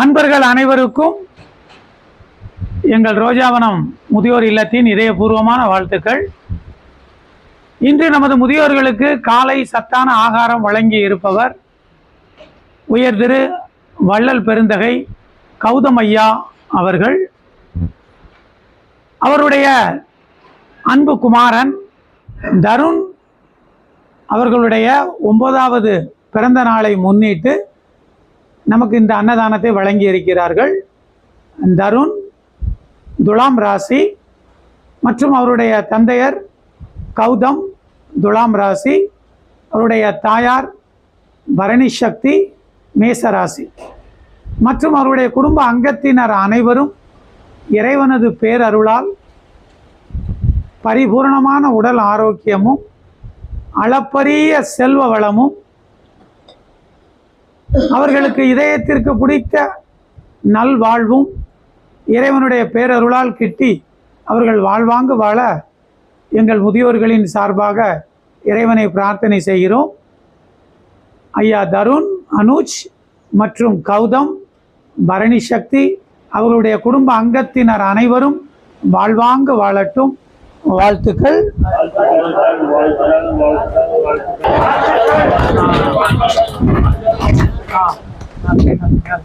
அன்பர்கள் அனைவருக்கும் எங்கள் ரோஜாவனம் முதியோர் இல்லத்தின் இதயபூர்வமான வாழ்த்துக்கள். இன்று நமது முதியோர்களுக்கு காலை சத்தான ஆகாரம் வழங்கி இருப்பவர் உயர் திரு வள்ளல் பெருந்தகை கௌதமையா அவர்கள். அவருடைய அன்பு குமாரன் தருண் அவர்களுடைய ஒன்பதாவது பிறந்த நாளை முன்னிட்டு நமக்கு இந்த அன்னதானத்தை வழங்கி இருக்கிறார்கள் தருண் துலாம் ராசி மற்றும் அவருடைய தந்தையர் கௌதம் துலாம் ராசி அவருடைய தாயார் பரணி சக்தி மேசராசி. மற்றும் அவருடைய குடும்ப அங்கத்தினர் அனைவரும் இறைவனது பேரருளால் பரிபூரணமான உடல் ஆரோக்கியமும் அளப்பரிய செல்வ வளமும் அவர்களுக்கு இதயத்திற்கு பிடித்த நல்வாழ்வும் இறைவனுடைய பேரருளால் கிட்டி அவர்கள் வாழ்வாங்கு வாழ எங்கள் முதியோர்களின் சார்பாக இறைவனை பிரார்த்தனை செய்கிறோம். ஐயா தருண் அனுஜ் மற்றும் கௌதம் பரணி சக்தி அவர்களுடைய குடும்ப அங்கத்தினர் அனைவரும் வாழ்வாங்கு வாழட்டும். வாழ்த்துக்கள். 你看